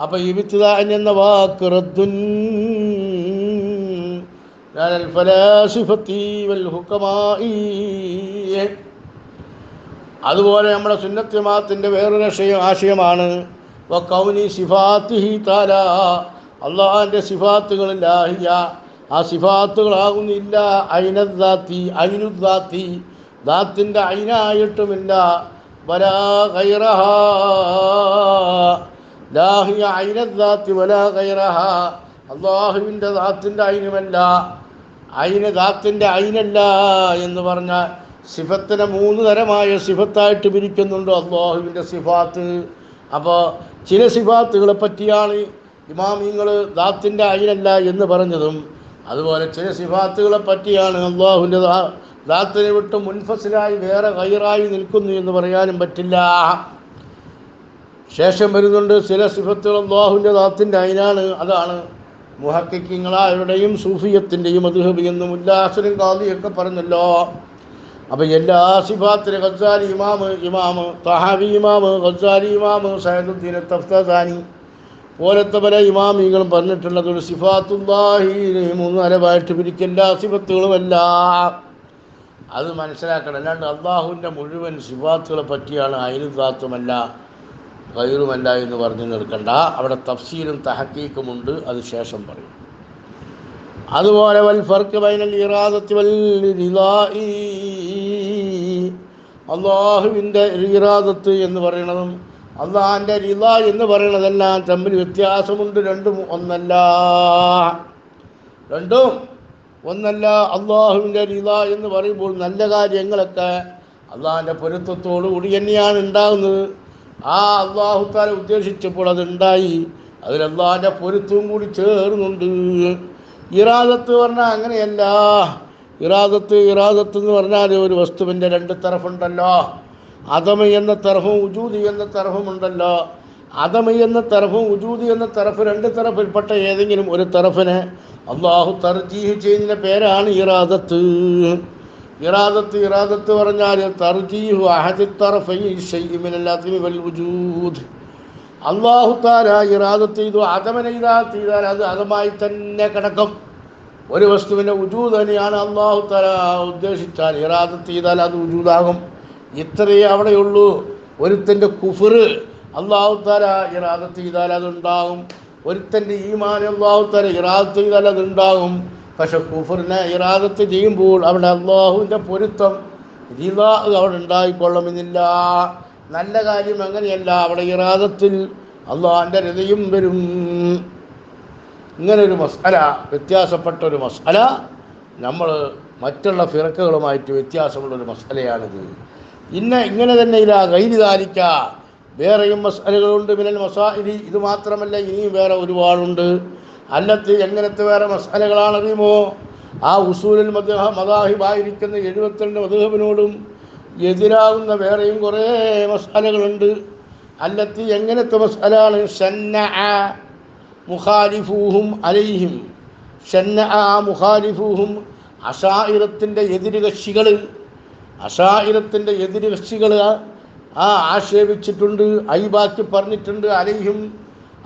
അപ്പൊ ഈ എന്ന വാക്ക് റദ്ദുൻ. അതുപോലെ നമ്മുടെ സുന്നത്യമാത്തിന്റെ വേറൊരു ആശയം ആശയമാണ്. അള്ളാഹാന്റെ ലാഹിയ ആ സിഫാത്തുകളാകുന്നില്ല അയിനദ്ദാത്തി അയിനുദ്ദാത്തി ദാത്തിന്റെ അയിനായിട്ടുമില്ല. വരാ കൈറഹ ലാഹിയ അയിനദാത്തി അള്ളാഹുവിന്റെ ദാത്തിന്റെ അയിനുമല്ല അയിന് ദാത്തിന്റെ അയിനല്ല എന്ന് പറഞ്ഞ സിഫത്തിനെ മൂന്ന് തരമായ സിഫത്തായിട്ട് പിരിക്കുന്നുണ്ട് അള്ളാഹുവിന്റെ സിഫാത്ത്. അപ്പോൾ ചില സിഫാത്തുകളെ പറ്റിയാണ് ഇമാമിങ്ങൾ ദാത്തിന്റെ അയിനല്ല എന്ന് പറഞ്ഞതും. അതുപോലെ ചില സിഫാത്തുകളെ പറ്റിയാണ് അള്ളാഹുവിന്റെ ദാത്തിനെ വിട്ട് മുൻഫസിലായി വേറെ കയറായി നിൽക്കുന്നു എന്ന് പറയാനും പറ്റില്ല. ശേഷം വരുന്നുണ്ട് ചില സിഫത്തുകൾ അള്ളാഹുവിന്റെ ദാത്തിന്റെ അയിനാണ്. അതാണ് മുഹക്കിങ്ങളായവരുടെയും സൂഫിയത്തിന്റെയും അതുഹബി എന്നും ഉല്ലാസനും കാതിയൊക്കെ പറഞ്ഞല്ലോ. അപ്പം എല്ലാ സിഫാത്തിന് ഖസാലി ഇമാമ് ഇമാമ് തഹാബി ഇമാമ് ഖസാലി ഇമാമ് സൈദുദ്ദീൻ തഫ്താനി പോലത്തെ പല ഇമാമികളും പറഞ്ഞിട്ടുള്ളത് ഒരു സിഫാത്തുല്ലാഹി മൂന്ന് അലവായിട്ട് പിരിക്കും. എല്ലാ സിഫത്തുകളുമല്ല അത് മനസ്സിലാക്കണം. അല്ലാണ്ട് അള്ളാഹുവിന്റെ മുഴുവൻ സിഫാത്തുകളെ പറ്റിയാണ് അയിനുദാത്തുമല്ല കയറുമല്ല എന്ന് പറഞ്ഞു നിൽക്കണ്ട അവിടെ തഫ്സീലും തഹക്കീക്കുമുണ്ട് അത് ശേഷം പറയും. അതുപോലെ വൽ ഫർക്ക് ബൈനൽ ഇറാദത്തി വൽ അള്ളാഹുവിന്റെ ഇറാദത്ത് എന്ന് പറയണതും അള്ളാഹിന്റെ റിദ എന്ന് പറയണതെല്ലാം തമ്മിൽ വ്യത്യാസമുണ്ട്. രണ്ടും ഒന്നല്ല. രണ്ടും ഒന്നല്ല. അള്ളാഹുവിന്റെ റിദ എന്ന് പറയുമ്പോൾ നല്ല കാര്യങ്ങളൊക്കെ അള്ളാഹിന്റെ പൊരുത്തത്തോടു കൂടി തന്നെയാണ് ഉണ്ടാകുന്നത്. ആ അള്ളാഹുത്താല ഉദ്ദേശിച്ചപ്പോൾ അതുണ്ടായി. അള്ളാഹിന്റെ പൊരുത്തവും കൂടി ചേർന്നുണ്ട്. ഇറാദത്ത് പറഞ്ഞാൽ അങ്ങനെയല്ല. ഇറാദത്ത് ഇറാദത്ത് എന്ന് പറഞ്ഞാൽ ഒരു വസ്തുവിന്റെ രണ്ട് തറഫുണ്ടല്ലോ അതമ എന്ന തറഫും ഉജൂതി എന്ന തറഫുമുണ്ടല്ലോ അതമ എന്ന തറഫും ഉജൂതി എന്ന തറഫ് രണ്ട് തറഫിൽപ്പെട്ട ഏതെങ്കിലും ഒരു തറഫിനെ അള്ളാഹു തർജീഹ് ചെയ്യുന്ന പേരാണ് ഇറാദത്ത്. ഇറാദത്ത് ഇറാദത്ത് പറഞ്ഞാൽ തർജീഹു അഹദി തറഫൈ ഷൈഇ മിനൽ വൽ വജൂദ്. അള്ളാഹു താര ഇറാദത്ത് ചെയ്തു അതമന ഇതാ ചെയ്താൽ അത് അതമായി തന്നെ കിടക്കും. ഒരു വസ്തുവിന്റെ ഉജൂദ് തന്നെയാണ് അള്ളാഹു താര ഉദ്ദേശിച്ചാൽ ഇറാദത്ത് ചെയ്താൽ അത് ഉജൂദാകും ഇത്രയേ അവിടെയുള്ളൂ. ഒരുത്തന്റെ കുഫർ അള്ളാഹു താര ഇറാദത്ത് ചെയ്താൽ അതുണ്ടാകും. ഒരുത്തന്റെ ഈമാൻ അള്ളാഹു താര ഇറാദത്ത് ചെയ്താൽ അതുണ്ടാകും. പക്ഷെ കുഫറിനെ ഇറാദത്ത് ചെയ്യുമ്പോൾ അവിടെ അള്ളാഹുവിന്റെ പൊരുത്തം റിദാ അവിടെ ഉണ്ടായിക്കൊള്ളണമെന്നില്ല. നല്ല കാര്യം അങ്ങനെയല്ല. അവിടെ ഇറാദത്തിൽ അള്ളാഹിന്റെ ഹൃദയം വരും. ഇങ്ങനൊരു മസാല വ്യത്യാസപ്പെട്ട ഒരു മസാല നമ്മൾ മറ്റുള്ള ഫിറക്കുകളുമായിട്ട് വ്യത്യാസമുള്ളൊരു മസാലയാണിത് ഇന്ന ഇങ്ങനെ തന്നെ ഇല്ല കൈലിതാലിക്ക വേറെയും മസാലകളുണ്ട് മിനൽ മസാ ഇത് മാത്രമല്ല ഇനിയും വേറെ ഒരുപാടുണ്ട്. അല്ലത്ത് എങ്ങനത്തെ വേറെ മസാലകളാണ് അറിയുമോ? ആ ഉസൂലിൽ മദഹ മദാഹിബായിരിക്കുന്ന എഴുപത്തിരണ്ട് മധുഹബിനോടും എതിരാകുന്ന വേറെയും കുറേ മസാലകളുണ്ട്. അല്ലത്ത് എങ്ങനത്തെ മസാലാണ് ഷന്ന മുഖാലിഫൂഹും അലൈഹിം. ഷന്ന മുഖാലിഫൂഹും അഷായിറത്തിന്റെ എതിരുകക്ഷികൾ അഷായിറത്തിന്റെ എതിരുകക്ഷികൾ ആ ആക്ഷേപിച്ചിട്ടുണ്ട് ഐബാക്കി പറഞ്ഞിട്ടുണ്ട് അലൈഹിം.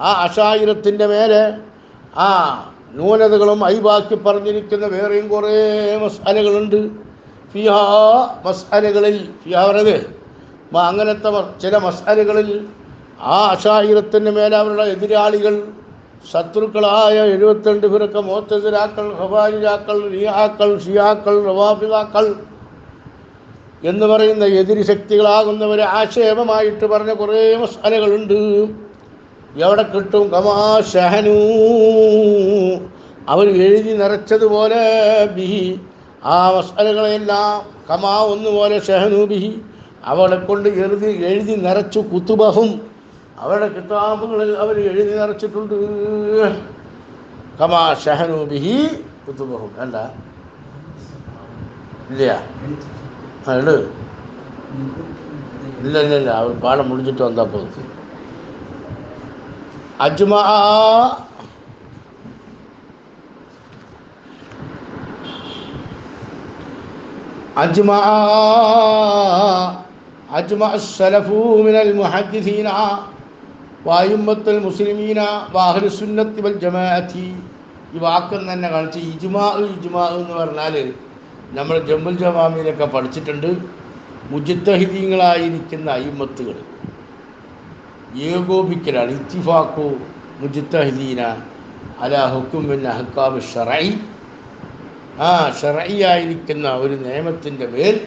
ആ അഷായിരത്തിന്റെ മേലെ ആ ന്യൂനതകളും ഐബാക്കി പറഞ്ഞിരിക്കുന്ന വേറെയും കുറേ മസാലകളുണ്ട് ഫിയാ മസാലകളിൽ ഫിയാ പറഞ്ഞത് അങ്ങനത്തെ ചില മസാലകളിൽ ആ അഷായിരത്തിന് മേലെ അവരുടെ എതിരാളികൾ ശത്രുക്കളായ എഴുപത്തിരണ്ട് പേരൊക്കെ മോത്തതിരാക്കൾ ഹവാരിരാക്കൾ റിയാക്കൾ ഷിയാക്കൾ റവാഫിതാക്കൾ എന്ന് പറയുന്ന എതിരി ശക്തികളാകുന്നവരെ ആക്ഷേപമായിട്ട് പറഞ്ഞ കുറേ മസാലകളുണ്ട് എവിടെ കിട്ടും കമാ ഷഹനു അവർ എഴുതി നിറച്ചതുപോലെ ബിഹി ആ മസാലകളെല്ലാം കമാ ഒന്നുപോലെ ഷഹനു ബിഹി അവളെ കൊണ്ട് എഴുതി എഴുതി നിറച്ചു കുത്തുബഹും അവരുടെ കിതാബുകളിൽ അവർ എഴുതി നിറച്ചിട്ടുണ്ട് കമാ ഷഹനു ബിഹി കുത്തുബഹും വേണ്ട ഇല്ല ആ ഇട് ഇല്ല ഇല്ല ഇല്ല അവർ പാഠം முடிஞ்சிட்டு വന്നാ போகுது അജ്മാ അജ്മാ അജ്മാ സലഫു മിനൽ മുഹദ്ദിസീന വായുമ്പത്തുൽ മുസ്ലിമീന വാഹുൽ സുന്നത്തി വൽ ജമാഅത്തി. ഈ വാക്കം തന്നെ കാണിച്ച് ഇജ്മാ ഇജ്മാ എന്ന് പറഞ്ഞാൽ നമ്മൾ ജമ്മുൽ ജമാമിയിലൊക്കെ പഠിച്ചിട്ടുണ്ട്. മുജിത്തഹിദീങ്ങളായിരിക്കുന്ന അയിമത്തുകൾ ഏകോപിക്കലാണ് ഇത്തിഫാക്കു മുജിത്തഹദീന അല ഹുക്കും പിന്നെ ഹക്കാബ് ഷറൈ ആ ഷറൈയായിരിക്കുന്ന ഒരു നിയമത്തിന്റെ മേൽ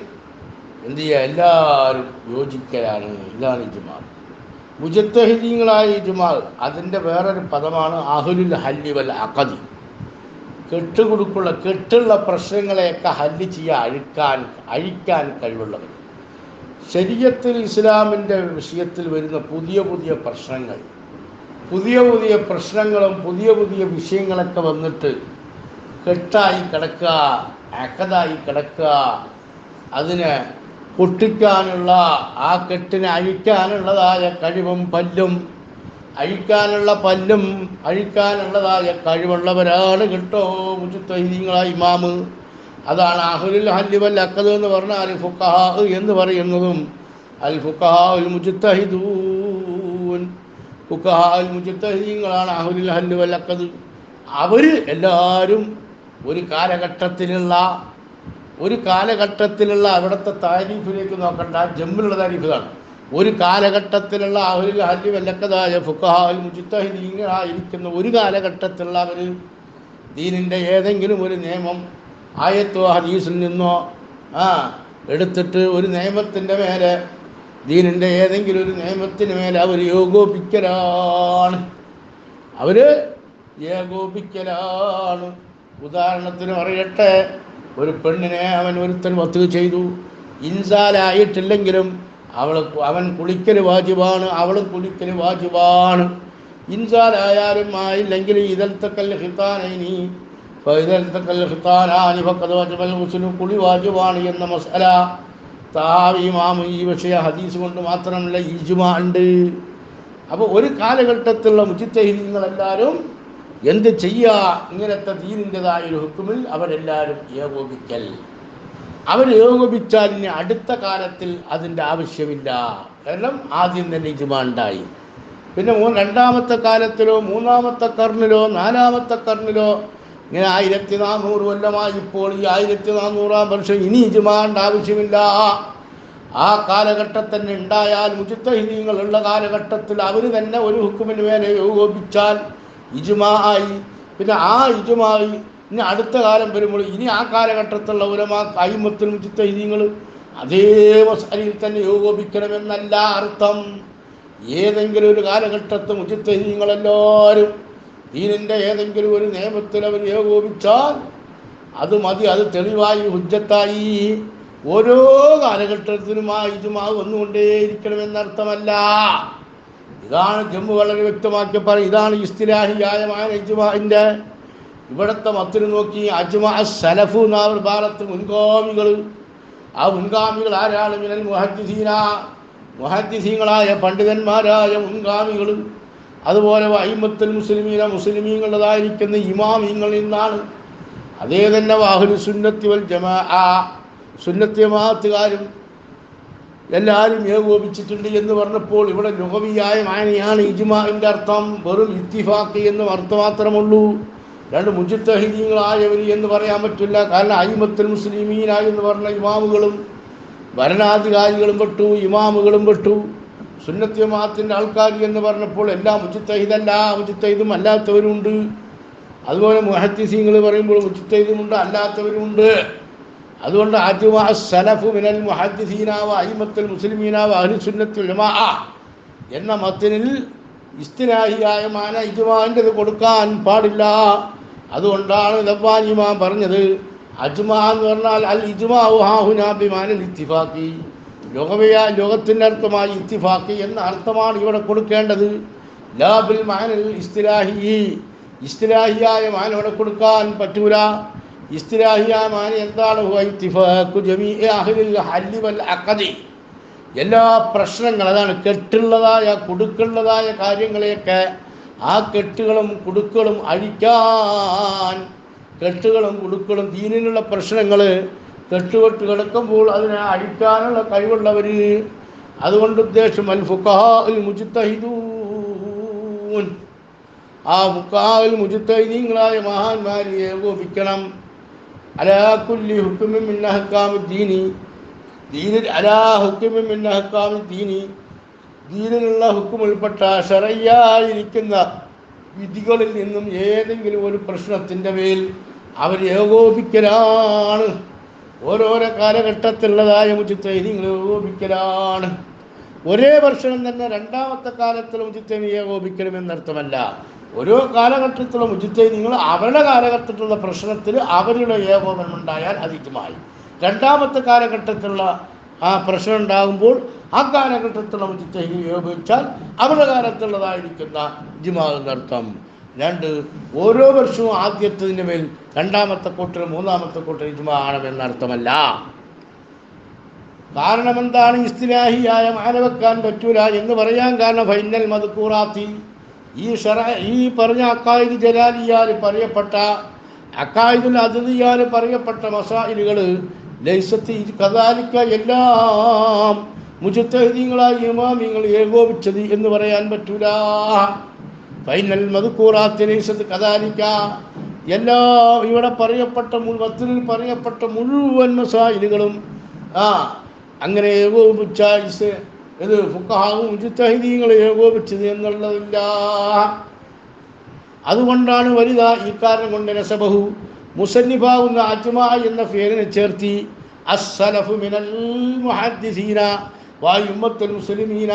എന്ത് ചെയ്യുക എല്ലാവരും യോജിക്കലാണ്. ഇതാണ് ഇജുമാ. മുജത്തഹിദീങ്ങളായ ഇജുമാ അതിന്റെ വേറൊരു പദമാണ് അഹുലുൽ ഹല്ലി വൽ അഖദി. കെട്ടുകൊടുക്കുള്ള കെട്ടുള്ള പ്രശ്നങ്ങളെയൊക്കെ ഹല്ല് ചെയ്യുക അഴിക്കാൻ അഴിക്കാൻ കഴിവുള്ളവർ ശരീരത്തിൽ ഇസ്ലാമിന്റെ വിഷയത്തിൽ വരുന്ന പുതിയ പുതിയ പ്രശ്നങ്ങൾ പുതിയ പുതിയ പ്രശ്നങ്ങളും പുതിയ പുതിയ വിഷയങ്ങളൊക്കെ വന്നിട്ട് കെട്ടായി കിടക്കുക അക്കതായി കിടക്കുക അതിനെ പൊട്ടിക്കാനുള്ള ആ കെട്ടിനെ അഴിക്കാനുള്ളതായ കഴിവും പല്ലും അഴിക്കാനുള്ള പല്ലും അഴിക്കാനുള്ളതായ കഴിവുള്ളവരാണ് കേട്ടോ മുജുത്തഹിങ്ങളായ ഇമാമ്. അതാണ് അഹുലുൽ ഹല്ലിബൽ അക്കത് എന്ന് പറഞ്ഞാൽ അൽ ഫുഖഹാ എന്ന് പറയുന്നതും അൽ ഫുക്കഹാ മുജിത്തഹിദൂൻ മുജുത്തഹിദൂൻ ഫുക്കഹാ ഉൽ മുജുത്തഹിദീങ്ങളാണ് അഹുലുൽ ഹല്ലി വൽ അക്കത് അവർ എല്ലാവരും ഒരു കാലഘട്ടത്തിലുള്ള ഒരു കാലഘട്ടത്തിലുള്ള അവിടുത്തെ താരീഫിലേക്ക് നോക്കണ്ട ജമ്മിലുള്ള താരീഫാണ് ഒരു കാലഘട്ടത്തിലുള്ള അഹുലുൽ ഹല്ലി വല്ലക്കതായ ഫുക്കഹാൽ മുജിത്തഹിദീങ്ങളായിരിക്കുന്ന ഒരു കാലഘട്ടത്തിലുള്ള അവർ ദീനിന്റെ ഏതെങ്കിലും ഒരു നിയമം ആയത്തോ ഹദീസിൽ നിന്നോ ആ എടുത്തിട്ട് ഒരു നിയമത്തിന്റെ മേലെ ദീനിന്റെ ഏതെങ്കിലും ഒരു നിയമത്തിന് മേലെ അവർ ഏകോപിക്കലാണ്. അവർ ഏകോപിക്കലാണ്. ഉദാഹരണത്തിന് പറയട്ടെ ഒരു പെണ്ണിനെ അവൻ ഒരുത്തൻ വത്ത് ചെയ്തു. ഇൻസാലായിട്ടില്ലെങ്കിലും അവൾ അവൻ കുളിക്കൽ വാജിബാണ് അവളും കുളിക്കൽ വാജിബാണ്. ഇൻസാലായാലും ആയില്ലെങ്കിൽ ഇതൽത്തക്കൽ ഹിത്താനൈനി വാജിബാണ് എന്ന മസല താവിമാമ് ഈ വിഷയ ഹദീസ് കൊണ്ട് മാത്രമല്ല ഇജുമാ ഉണ്ട്. അപ്പോൾ ഒരു കാലഘട്ടത്തിലുള്ള മുജിത്തഹിങ്ങളെല്ലാവരും എന്ത് ചെയ്യുക ഇങ്ങനത്തെ ദീനിന്റെതായ ഒരു ഹുക്കുമിൽ അവരെല്ലാവരും ഏകോപിക്കൽ. അവർ ഏകോപിച്ചാൽ ഇനി അടുത്ത കാലത്തിൽ അതിന്റെ ആവശ്യമില്ല. കാരണം ആദ്യം തന്നെ ഇജുമ ഉണ്ടായി. പിന്നെ രണ്ടാമത്തെ കാലത്തിലോ മൂന്നാമത്തെ കർണിലോ നാലാമത്തെ കർണിലോ ഇങ്ങനെ ആയിരത്തി നാനൂറ് കൊല്ലമായി ഇപ്പോൾ ഈ ആയിരത്തി നാനൂറാം വർഷം ഇനി ഇജുമാണ്ട ആവശ്യമില്ല. ആ കാലഘട്ടത്തിൽ ഉണ്ടായാൽ മുജിത്തഹിദീങ്ങളുള്ള കാലഘട്ടത്തിൽ അവർ തന്നെ ഒരു ഹുക്കുമിന് മേലെ ഏകോപിച്ചാൽ ഇജുമാ ആയി പിന്നെ ആ ഇജുമായി ഇനി അടുത്ത കാലം വരുമ്പോൾ ഇനി ആ കാലഘട്ടത്തിലുള്ള ഉലമാ കൈമത്തിൽ മുജിത്തഹിദീങ്ങൾ അതേ മസാലയിൽ തന്നെ ഏകോപിക്കണമെന്നല്ല അർത്ഥം. ഏതെങ്കിലും ഒരു കാലഘട്ടത്ത് മുജിത്തഹിദീങ്ങളെല്ലാവരും ദീനിന്റെ ഏതെങ്കിലും ഒരു നിയമത്തിൽ അവർ ഏകോപിച്ചാൽ അത് മതി അത് തെളിവായി ഹുജ്ജത്തായി. ഓരോ കാലഘട്ടത്തിനുമായി ആ വന്നുകൊണ്ടേയിരിക്കണം വന്നുകൊണ്ടേയിരിക്കണമെന്നർത്ഥമല്ല. ഇതാണ് ജമ്മു വളരെ വ്യക്തമാക്കി പറയും ഇതാണ് ഇസ്തിലാഹിയായ ഇജുമാന്റെ ഇവിടുത്തെ മത്തിന് നോക്കി അജ്മ സലഫു എന്ന ഭാരത്ത് മുൻഗാമികൾ. ആ മുൻഗാമികൾ ആരാണ്? മിനൽ മുഹദ്ദീന പണ്ഡിതന്മാരായ മുൻഗാമികൾ. അതുപോലെ അയിമത്തുൽ മുസ്ലിമീന മുസ്ലിമീങ്ങളുടേതായിരിക്കുന്ന ഇമാമിങ്ങളിൽ നിന്നാണ്. അതേ തന്നെ വാഹുൽ സുന്നത്തി വൽ ജമാ സുന്നത്തി ജമാഅത്തുകാരും എല്ലാവരും ഏകോപിച്ചിട്ടുണ്ട് എന്ന് പറഞ്ഞപ്പോൾ ഇവിടെ ലുഹവിയായ മായനയാണ് ഇജ്മാവിന്റെ അർത്ഥം. വെറും ഇത്തിഫാക്ക് എന്ന് അർത്ഥം മാത്രമുള്ളൂ. രണ്ട് മുജിത്തഹിദീങ്ങളായവർ എന്ന് പറയാൻ പറ്റില്ല. കാരണം അയിമത്തുൽ മുസ്ലിമീന എന്ന് പറഞ്ഞ ഇമാമുകളും ഭരണാധികാരികളും പെട്ടു ഇമാമുകളും പെട്ടു. സുന്നത്യമാത്തിന്റെ ആൾക്കാർ എന്ന് പറഞ്ഞപ്പോൾ എല്ലാ മുജിത്തഹിദല്ല മുജിത്തഹിദും അല്ലാത്തവരുണ്ട്. അതുപോലെ മുഹത്തിസിങ്ങൾ പറയുമ്പോൾ മുജിത്തഹിദുമുണ്ട് അല്ലാത്തവരുമുണ്ട്. അതുകൊണ്ട് ആദ്യമാ സലഫു മിനൽ മുഹദ്ദിസീനാവ അയിമത്തുൽ മുസ്ലിമീനാവ് അഹ്ലുസുന്നത്തുൽ ജമാഅ എന്ന മത്തിനിൽ ഇസ്തിലാഹിയായ മാന ഇജുമാന്റെ കൊടുക്കാൻ പാടില്ല. അതുകൊണ്ടാണ് ഇമാം പറഞ്ഞത്. അജ്മാ എന്ന് പറഞ്ഞാൽ അൽ ഇജ്മാഉ ഹാഹുനാ ഇത്തിഫാക്കി ലോകവയ ലോകത്തിന്റെ അർത്ഥമായി ഇത്തിഫാക്ക് എന്ന അർത്ഥമാണ് ഇവിടെ കൊടുക്കേണ്ടത്. ലാബിൽ മാനൽ ഇസ്തിലാഹി. ഇസ്തിലാഹിയായ മാന ഇവിടെ കൊടുക്കാൻ പറ്റൂല. ഇസ്തിലാഹിയായ മാന എന്താണ്? എല്ലാ പ്രശ്നങ്ങൾ അതാണ് കെട്ടുള്ളതായ കൊടുക്കുള്ളതായ കാര്യങ്ങളെയൊക്കെ ആ കെട്ടുകളും കുടുക്കളും അഴിക്കാൻ കെട്ടുകളും കുടുക്കളും ദീനിനുള്ള പ്രശ്നങ്ങൾ കെട്ടുകെട്ട് കിടക്കുമ്പോൾ അതിനെ അഴിക്കാനുള്ള കഴിവുള്ളവർ. അതുകൊണ്ട് ഉദ്ദേശം അൽ ഉൽ മുജിത്തഹിദൂൻ ആ മുക്കാവിൽ മുജിത്തൈനീങ്ങളായ മഹാന്മാരെ ഏകോപിക്കണം. അലാ കുല്ലി ഹുക്കുമിൻ മിൻ അഹ്കാമി ദീനി ദീനിൽ അലാ ഹുക്കുമിൻ മിൻ അഹ്കാമി ദീനി ദീനിലുള്ള ഹുക്കുമുൾപ്പെട്ട ഷറയ്യായിരിക്കുന്ന വിധികളിൽ നിന്നും ഏതെങ്കിലും ഒരു പ്രശ്നത്തിന്റെ മേൽ അവർ ഏകോപിക്കലാണ്. ഓരോരോ കാലഘട്ടത്തിലുള്ളതായ മുജിത്തൈനിങ്ങൾ ഏകോപിക്കലാണ് ഒരേ വർഷം തന്നെ രണ്ടാമത്തെ കാലത്തിൽ മുജിത്തൈനി ഏകോപിക്കണമെന്നർത്ഥമല്ല. ഓരോ കാലഘട്ടത്തിലുള്ള മുജിത്തൈനിങ്ങൾ അവരുടെ കാലഘട്ടത്തിലുള്ള പ്രശ്നത്തിൽ അവരുടെ ഏകോപനം ഉണ്ടായാൽ അതിജമായി രണ്ടാമത്തെ കാലഘട്ടത്തിലുള്ള ആ പ്രശ്നം ഉണ്ടാകുമ്പോൾ ആ കാലഘട്ടത്തിലുള്ള മുജിത്തൈനി ഏകോപിച്ചാൽ അവരുടെ കാലത്തുള്ളതായിരിക്കുന്ന ഇജ്മാവെന്നർത്ഥം രണ്ട് ഓരോ വർഷവും ആദ്യത്തതിന് മേൽ രണ്ടാമത്തെ കൂട്ടർ മൂന്നാമത്തെ കൂട്ടർ ഇജ്മാ ആണെന്നർത്ഥമല്ല കാരണം എന്താണ്? ഇസ്തിലാഹിയായ മാനവെക്കാൻ പറ്റൂല എന്ന് പറയാൻ കാരണം ഫൈനൽ മതക്കൂറാത്തി ഈ ഷറ ഈ പറഞ്ഞ അക്കായിദ് ജലാലിയാൽ പറയപ്പെട്ട അക്കായിദുൽ അതിഥിയാൽ പറയപ്പെട്ട മസായിലുകൾ ലൈസത്തി കഥാലിക്ക എല്ലാം മുജത്തഹദീങ്ങളായി ഇമാമിങ്ങൾ ഏകോപിച്ചത് എന്ന് പറയാൻ പറ്റൂല. ഫൈനൽ മധുക്കൂറാത്തി ലൈസത്ത് കഥാലിക്ക എല്ലാ ഇവിടെ പറയപ്പെട്ട മത്തിനിൽ പറയപ്പെട്ട മുഴുവൻ മസായിലുകളും ആ അങ്ങനെ ഏകോപിച്ച ഇത് ഫുക്കഹാവും ഉചിത്തഹിതീങ്ങൾ ഏകോപിച്ചത് എന്നുള്ളതില്ല. അതുകൊണ്ടാണ് വലുത ഈ കാരണം കൊണ്ട് നസബഹു മുസന്നിഫാവുന്ന അജ്മ എന്ന പേരിനെ ചേർത്തി അസ്സലഫു മിനൽ മുഹദ്ദിസീന വായുമ്മത്തുൽ മുസ്ലിമീന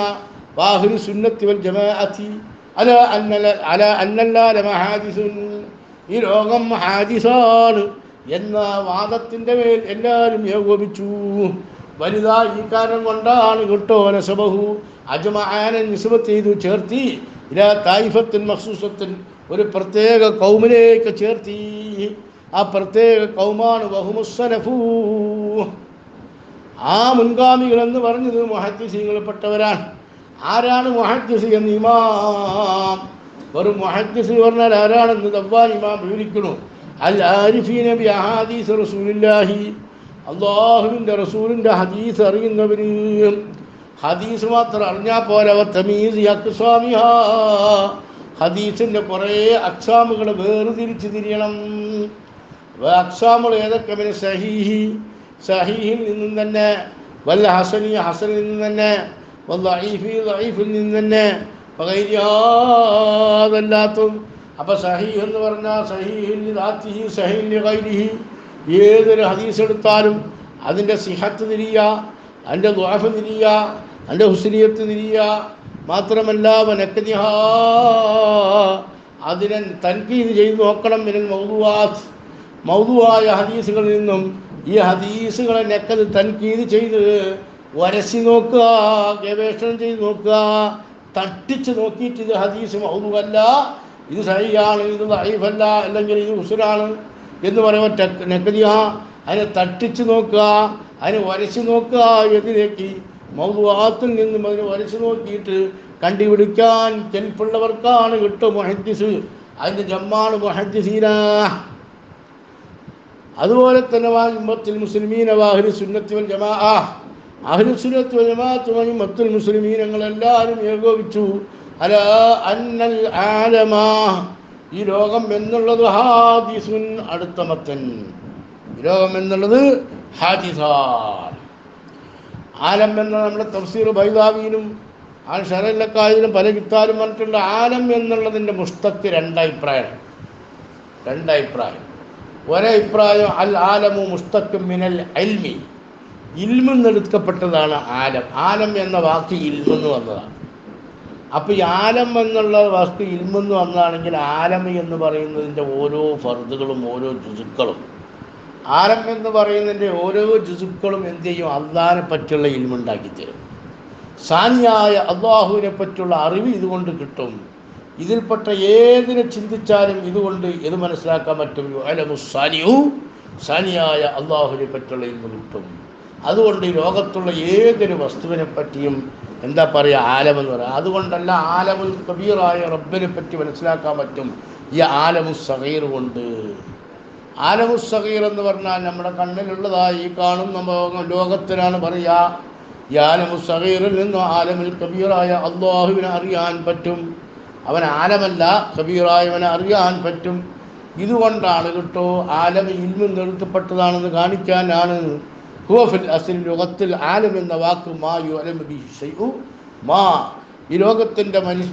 വാഹുൽ സുന്നത്തി വൽ ജമാഅത്തി അല അന്നല ഈ ലോകം ഹാജിസാണ് എന്ന വാദത്തിന്റെ മേൽ എല്ലാവരും ഏകോപിച്ചു. വലുതാ ഈ കാരണം കൊണ്ടാണ് കിട്ടോ നസബഹു. അജ്മആനെ നിസബത്ത് ചെയ്തു ചേർത്തി. ഇലാ തായിഫത്തിൻ മഖ്സൂസത്തിൻ ഒരു പ്രത്യേക കൗമിലേക്ക് ചേർത്തി. ആ പ്രത്യേക കൗമാണ് ബഹുമുസ്സലഫൂ ആ മുൻഗാമികൾ എന്ന് പറഞ്ഞത് മുഹദ്ദിസീങ്ങളിൽപ്പെട്ടവരാണ് ആരാണ് മുഹദ്ദിസ് എന്ന് ഇമാം? വെറും മുഹദ്ദിസ് പറഞ്ഞാൽ ആരാണെന്ന് ദബ്ബാൻ ഇമാം വിവരിക്കുന്നു. അൽ ആരിഫി നബി അഹാദീസ് റസൂലുള്ളാഹി അള്ളാഹുവിന്റെ റസൂലിന്റെ ഹദീസ് അറിയുന്നവര്. ഹദീസ് മാത്രം അറിഞ്ഞാൽ പോരവ തമീസ് അക്സ്വാമി ഹദീസിന്റെ കുറേ അക്സാമുകൾ വേർതിരിച്ച് തിരിയണം. അക്സാമുകൾ ഏതൊക്കെ? പിന്നെ സഹീഹി. സഹീഹിൽ നിന്നും തന്നെ. വല്ല ഹസനി ഹസനിൽ നിന്നും തന്നെ. ലൈഫിൽ നിന്നും തന്നെ അതല്ലാത്തും അപ്പം സഹീഹ് എന്ന് പറഞ്ഞാൽ സഹീഹിൽ ദാത്തിഹി സഹീൽ ഗൈരിഹി. ഏതൊരു ഹദീസ് എടുത്താലും അതിന്റെ സിഹത്ത് തിരിയ അതിന്റെ ദ്വാഫ് തിരിയ അതിന്റെ ഹുസ്ലിയത്ത് തിരിയ. മാത്രമല്ല വനക്കനിഹ അതിനെ തൻകീത് ചെയ്ത് നോക്കണം മിനൽ മൗതുവാസ് മൗതുവായ ഹദീസുകളിൽ നിന്നും ഈ ഹദീസുകളെ നെക്കത് തൻകീത് ചെയ്ത് വരസി നോക്കുക ഗവേഷണം ചെയ്ത് നോക്കുക തട്ടിച്ച് നോക്കിയിട്ട് ഇത് ഹദീസ് മൗതുവല്ല ഇത് സഹിയാണ് ഇത് ലൈഫല്ല അല്ലെങ്കിൽ ഇത് ഉസുരാണ് എന്ന് പറയുമ്പോൾ നെക്കതിയ അതിനെ തട്ടിച്ച് നോക്കുക അതിനെ വരച്ച് നോക്കുക എന്നിലേക്ക് മൗതുവാത്തിൽ നിന്നും അതിനെ വരച്ച് നോക്കിയിട്ട് കണ്ടുപിടിക്കാൻ കെൽപ്പുള്ളവർക്കാണ് കിട്ടും മൊഹദ്ദിസ്. അതിന്റെ ജമ്മാണ് മൊഹദ്ദിസീന. അതുപോലെ തന്നെ വാഹിമത്തിൽ മുസ്ലിമീന വാഹിരി സുന്നത്തി വൽ ജമാ അഹ്ലു സുന്നത്ത് വൽ ജമാഅത്ത് മത്തുൽ മുസ്ലിമീനങ്ങളെല്ലാവരും ഏകോപിച്ചു. അല അന്നൽ ആലമാ. ഈ ലോകം എന്നുള്ളത് ഹാദിസുൻ അടുത്ത മത്തൻ ഈ ലോകം എന്നുള്ളത് ഹാദിസാൻ ആലം എന്ന നമ്മുടെ തഫ്സീർ ബൈദാവിയിലും ആ ഷറല്ലക്കായിലും പല കിത്താലും പറഞ്ഞിട്ടുള്ള ആലം എന്നുള്ളതിന്റെ മുഷ്ടത്തി രണ്ടഭിപ്രായം. രണ്ടഭിപ്രായം. ഒരഭിപ്രായം അൽ ആലമു മുസ്തക്കും മിനൽ അൽമി. ഇൽമെന്ന് എടുക്കപ്പെട്ടതാണ് ആലം. ആലം എന്ന വാക്ക് ഇൽമെന്ന് വന്നതാണ്. അപ്പോൾ ഈ ആലം എന്നുള്ള വാക്ക് ഇൽമെന്ന് വന്നതാണെങ്കിൽ ആലം എന്ന് പറയുന്നതിന്റെ ഓരോ ഫർദുകളും ഓരോ ജുസുക്കളും. ആലം എന്ന് പറയുന്നതിന്റെ ഓരോ ജുസുക്കളും എന്ത് ചെയ്യും? അള്ളാഹിനെ പറ്റിയുള്ള ഇൽമുണ്ടാക്കി തരും സാനിയായ അള്ളാഹുവിനെ പറ്റിയുള്ള അറിവ് ഇതുകൊണ്ട് കിട്ടും. ഇതിൽപ്പെട്ട ഏതിനെ ചിന്തിച്ചാലും ഇതുകൊണ്ട് ഇത് മനസ്സിലാക്കാൻ പറ്റും. അലമു സാനിയു സാനിയായ അള്ളാഹുവിനെ പറ്റിയുള്ള ഇൽമ കിട്ടും. അതുകൊണ്ട് ഈ ലോകത്തുള്ള ഏതൊരു വസ്തുവിനെ പറ്റിയും എന്താ പറയുക ആലമെന്ന് പറയുക അതുകൊണ്ടല്ല ആലമുൽ കബീറായ റബ്ബിനെ പറ്റി മനസ്സിലാക്കാൻ പറ്റും. ഈ ആലമു സഹീർ കൊണ്ട്. ആലമു സഹീർ എന്ന് പറഞ്ഞാൽ നമ്മുടെ കണ്ണിലുള്ളതായി ഈ കാണുന്ന ലോകം- ലോകത്തിനാണ് പറയുക. ഈ ആലമു സഹീറിൽ നിന്നും ആലമുൽ കബീറായ അള്ളാഹുവിനെ അറിയാൻ പറ്റും. അവൻ ആലമല്ല കബീറായവനെ അറിയാൻ പറ്റും. ഇതുകൊണ്ടാണ് കേട്ടോ ആലമിൽ ഇൽമിൽ നിർത്തപ്പെട്ടതാണെന്ന് കാണിക്കാനാണ് ഹുവഫിൽ അസിൽ ലുഗത്തിൽ ആലം എന്ന മാ യു ബി ഷൈഉ മാ ഈ ലോകത്തിന്റെ മനു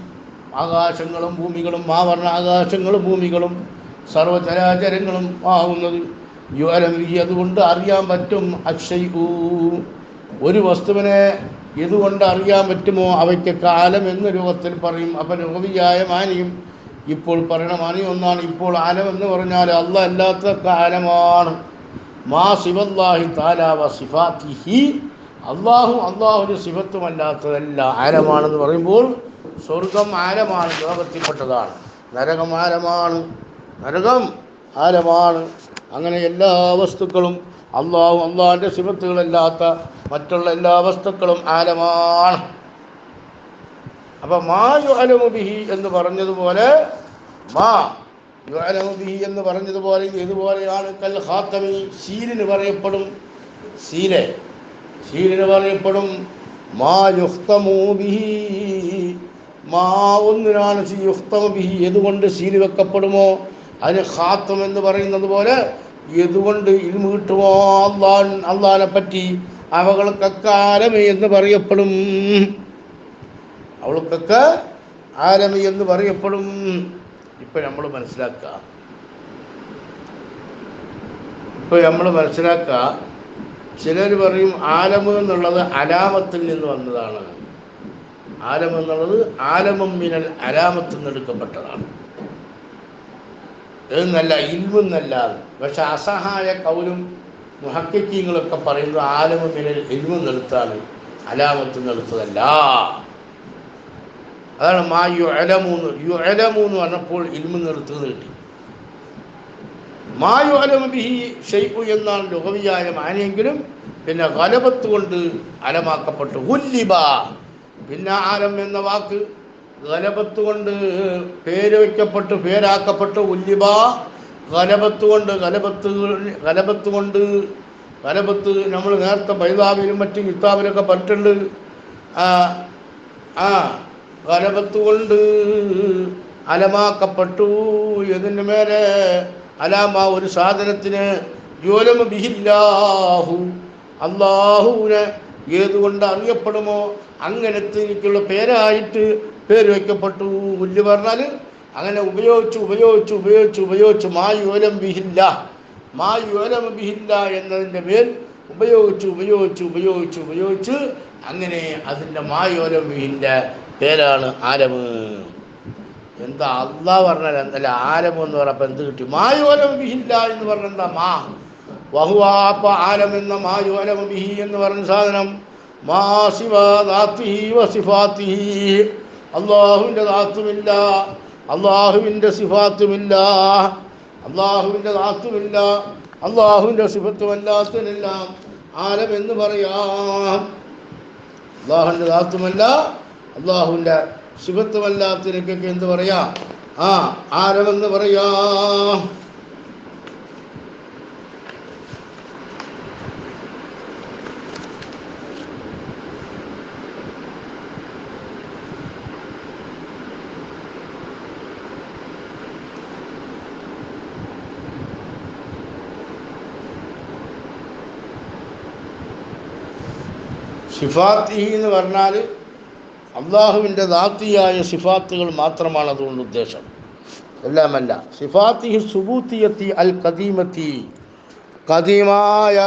ആകാശങ്ങളും ഭൂമികളും മാ വർണ ആകാശങ്ങളും ഭൂമികളും സർവചരാചരങ്ങളും ആവുന്നത് യു അലം ബി അതുകൊണ്ട് അറിയാൻ പറ്റും അക്ഷയ്യൂ ഒരു വസ്തുവിനെ ഇതുകൊണ്ട് അറിയാൻ പറ്റുമോ അവയ്ക്ക് കാലം എന്ന രൂപത്തിൽ പറയും. അപ്പം രോഗിയായ മാനിയും ഇപ്പോൾ പറയണ മാനി ഒന്നാണ് ഇപ്പോൾ ആലം എന്ന് പറഞ്ഞാൽ അല്ല അല്ലാത്ത കാലമാണ്. മാ സിവല്ലാഹി താലാവ സിഫാത്തിഹി. അള്ളാഹു അള്ളാഹുവിന്റെ സിഫത്തുമല്ലാത്തതല്ല. ആരമാണെന്ന് പറയുമ്പോൾ സ്വർഗം ആരമാണ് ലോകത്തിൽപ്പെട്ടതാണ്. നരകം ആരമാണ് നരകം ആരമാണ്. അങ്ങനെ എല്ലാ വസ്തുക്കളും അള്ളാഹു അള്ളാഹിന്റെ സിഫത്തുകളല്ലാത്ത മറ്റുള്ള എല്ലാ വസ്തുക്കളും ആരമാണ്. അപ്പൊ മാ യുഅലമു ബിഹി എന്ന് പറഞ്ഞതുപോലെ മാ യുഅലമു ബിഹി എന്ന് പറഞ്ഞതുപോലെ ഇതുപോലെയാണ് കൽ ഹാത്തമി സീലിന് പറയപ്പെടും. സീലെ സീലിന് പറയപ്പെടും. മാ യുഖ്തമു ബിഹി മാ ഒന്നിനാണ് സി യുഖ്തമു ബിഹി. എതുകൊണ്ട് സീൽ വെക്കപ്പെടുമോ? അതിന് ഹാത്തം എന്ന് പറയുന്നത് പോലെ എതുകൊണ്ട് ഇൽമു കിട്ടുമോ? അള്ളാൻ അള്ളാനെ പറ്റി അവകൾക്കൊക്കെ ആലമി എന്ന് പറയപ്പെടും. അവൾക്കൊക്കെ ആരമി എന്ന് പറയപ്പെടും. ഇപ്പൊ നമ്മൾ മനസ്സിലാക്കുക ഇപ്പൊ നമ്മൾ മനസ്സിലാക്കുക ചിലർ പറയും ആലമ് എന്നുള്ളത് അലാമത്തിൽ നിന്ന് വന്നതാണ്. ആലം എന്നുള്ളത് ആലമം മിനൽ അലാമത്തിൽ നിന്ന് എടുക്കപ്പെട്ടതാണ്. എന്നല്ല ഇൽമെന്നല്ല പക്ഷെ അസഹായ കൗലും മുഹക്കിങ്ങളൊക്കെ പറയുന്നത് ആലമ മിനൽ ഇൽമു നിർത്താണ് അലാമത്തിൽ നിർത്തൊതല്ല അതാണ് മാ യു അലമൂന്ന് യു അലമൂന്ന് പറഞ്ഞപ്പോൾ ഇൽമു നിർത്തുന്നത് കിട്ടി. മാ യു അലമ ബിഹി ഷെയ്ഖു എന്നാണ് ലുഹവിയായ മാനെങ്കിലും പിന്നെ ഗലബത്ത് കൊണ്ട് അലമാക്കപ്പെട്ടു. ഹുല്ലിബ പിന്നെ ആലം എന്ന വാക്ക് ഗലപത്ത് കൊണ്ട് പേര് വയ്ക്കപ്പെട്ട് പേരാക്കപ്പെട്ടു. ഉല്ലിബ ഗലപത്ത് കൊണ്ട് ഗലപത്ത് ഗലപത്ത് കൊണ്ട് ഗലപത്ത് നമ്മൾ നേരത്തെ ബൈതാബിലും മറ്റും കിതാബിലൊക്കെ പറഞ്ഞിട്ടുണ്ട് ആ. കൊണ്ട് അലമാക്കപ്പെട്ടു. ഇതിന്റെ മേലെ അലാമ ഒരു സാധനത്തിന് യോലമ ബിഹില്ലാഹു. അള്ളാഹുവിനെ ഏതുകൊണ്ട് അറിയപ്പെടുമോ അങ്ങനെ എനിക്കുള്ള പേരായിട്ട് പേര് വയ്ക്കപ്പെട്ടു. മുല്ല് പറഞ്ഞാൽ അങ്ങനെ ഉപയോഗിച്ച് ഉപയോഗിച്ച് ഉപയോഗിച്ച് ഉപയോഗിച്ച് മാ ബിഹില്ല. മാ ബിഹില്ല എന്നതിന്റെ മേൽ ഉപയോഗിച്ച് ഉപയോഗിച്ച് ഉപയോഗിച്ച് ഉപയോഗിച്ച് അങ്ങനെ അതിന്റെ മായോരം വീടിന്റെ പേരാണ് ആലമ് എന്താ അള്ളാ പറഞ്ഞാൽ എന്തല്ല ആലം എന്ന് പറഞ്ഞപ്പോൾ എന്ത് കിട്ടി? മായോലം ബിഹില്ല എന്ന് പറഞ്ഞ എന്താ മാ? വഹുവാപ്പ ആലം എന്ന മായോലം ബിഹി എന്ന് പറഞ്ഞ സാധനം. മാ ശിവ ദാത്തിഹി വസിഫാത്തിഹി അള്ളാഹുവിന്റെ ദാത്തുമില്ല. അള്ളാഹുവിന്റെ സിഫാത്തുമില്ല. അള്ളാഹുവിന്റെ ദാത്തുമില്ല. അള്ളാഹുവിന്റെ സിഫത്തുമല്ലാത്തതിനെല്ലാം ആലം എന്ന് പറയാം? അള്ളാഹുവിന്റെ ദാത്തുമല്ല അള്ളാഹുവിന്റെ ശിവത്വമല്ലാത്തതിനൊക്കെ എന്ത് പറയാ? ആ ആരമെന്ന് പറയാ? സിഫാത്തി എന്ന് പറഞ്ഞാൽ അള്ളാഹുവിന്റെ ദാത്തിയായ സിഫാത്തുകൾ മാത്രമാണ് അതുകൊണ്ട് ഉദ്ദേശം. എല്ലാമല്ല. സിഫാത്തി സുബൂത്തിയത്തി അൽ കദീമത്തി കദീമായ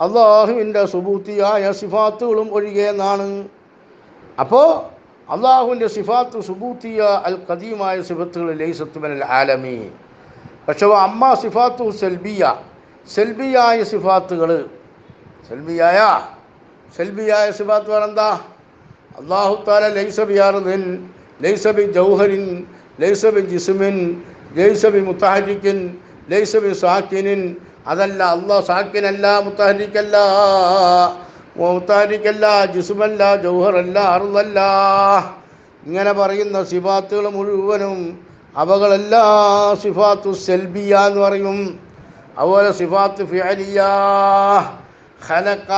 അള്ളാഹുവിന്റെ സുബൂത്തിയായ സിഫാത്തുകളും ഒഴികെ എന്നാണ്. അപ്പോൾ അള്ളാഹുവിന്റെ സിഫാത്ത് സുബൂത്തിയ അൽ കദീമായ സിഫത്തുകൾ ലൈസത്തുമൽ ആലമി പക്ഷേ അമ്മ സിഫാത്തു സെൽബിയ. സെൽബിയായ സിഫാത്തുകൾ സെൽബിയായ? സെൽബിയായ സിഫാത്ത് പറഞ്ഞെന്താ അള്ളാഹു താല ലൈസബി ലൈസ ബി ജൗഹരിൻ ലൈസ ബി ജിസ്മിൻ ലൈസ ബി മുത്തഹരിക്കിൻ ലൈസ ബി സാക്കിനിൻ. അതല്ല അള്ളാഹ് സാക്കിനല്ല മുത്തഹരിക്കല്ല. മുത്തഹരിക്കല്ല ജിസ്മല്ല ജൗഹറല്ല അറുതല്ല ഇങ്ങനെ പറയുന്ന സിഫാത്തുകൾ മുഴുവനും അവകളെല്ലാം സിഫാത്തു സെൽബിയ എന്ന് പറയും. അതുപോലെ സിഫാത്ത് ഫിയാലിയ ഖലക്ക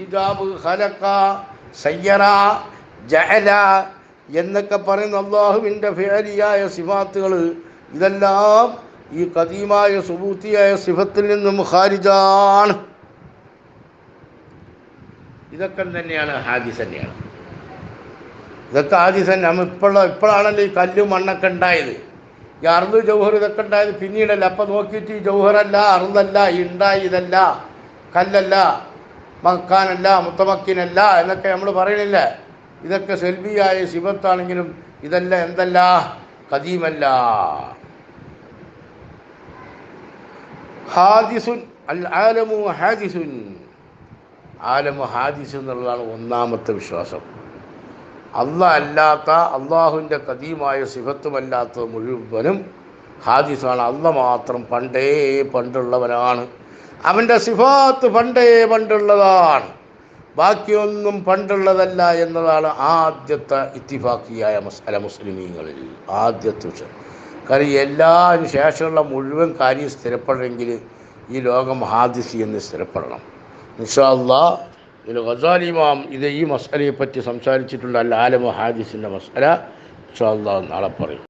ഇജാബ് ഖലക്ക സയ്യറ ജഹല എന്നൊക്കെ പറയുന്ന അള്ളാഹുവിന്റെ ഫേലിയായ സിഫാത്തുകൾ ഇതെല്ലാം ഈ കദീമായ സുബൂത്തിയായ സിഫത്തിൽ നിന്നും ഖാരിജാണ്. ഇതൊക്കെ തന്നെയാണ് ഹാദിസ് തന്നെയാണ്. ഇതൊക്കെ ഹാദിസ് തന്നെ. നമ്മൾ ഇപ്പോഴുള്ള ഇപ്പോഴാണല്ലോ ഈ കല്ലും മണ്ണൊക്കെ ഉണ്ടായത്. ഈ അറുന്ന് ജൗഹർ ഇതൊക്കെ ഉണ്ടായത് പിന്നീടല്ല. അപ്പം നോക്കിയിട്ട് ഈ ജൗഹറല്ല അറുതല്ല ഉണ്ടായി ഇതല്ല കല്ലല്ല മക്കാനല്ല മുത്തമക്കിനല്ല എന്നൊക്കെ നമ്മൾ പറയണില്ല. ഇതൊക്കെ സെൽബിയായ ശിവത്താണെങ്കിലും ഇതല്ല എന്തല്ല? കദീമല്ല ഹാദിസുൻ അൽ ആലമു ഹാദിസുൻ. ആലമു ഹാദിസ് എന്നുള്ളതാണ് ഒന്നാമത്തെ വിശ്വാസം. അല്ല അല്ലാത്ത അള്ളാഹുവിന്റെ കദീമായ സിഫത്തുമല്ലാത്ത മുഴുവനും ഹാദിസാണ്. അള്ള മാത്രം പണ്ടേ പണ്ടുള്ളവനാണ്. അവന്റെ സിഫാത്ത് പണ്ടേ പണ്ടുള്ളതാണ്. ബാക്കിയൊന്നും പണ്ടുള്ളതല്ല എന്നതാണ് ആദ്യത്തെ ഇത്തിഫാക്കിയായ അല മുസ്ലിമീങ്ങളിൽ ആദ്യത്തെ വിഷയം. കാര്യം എല്ലാതിനു ശേഷമുള്ള മുഴുവൻ കാര്യം സ്ഥിരപ്പെടണമെങ്കിൽ ഈ ലോകം ഹാദിസി എന്ന് സ്ഥിരപ്പെടണം. നിഷാല്ലാ ഇതിൽ ഗസാലി ഇമാം ഇത് ഈ മസാലയെ പറ്റി സംസാരിച്ചിട്ടുള്ള അല്ല ആലമ ഹാദിസിന്റെ മസാല നിഷാല്ലാ നാളെ പറയും.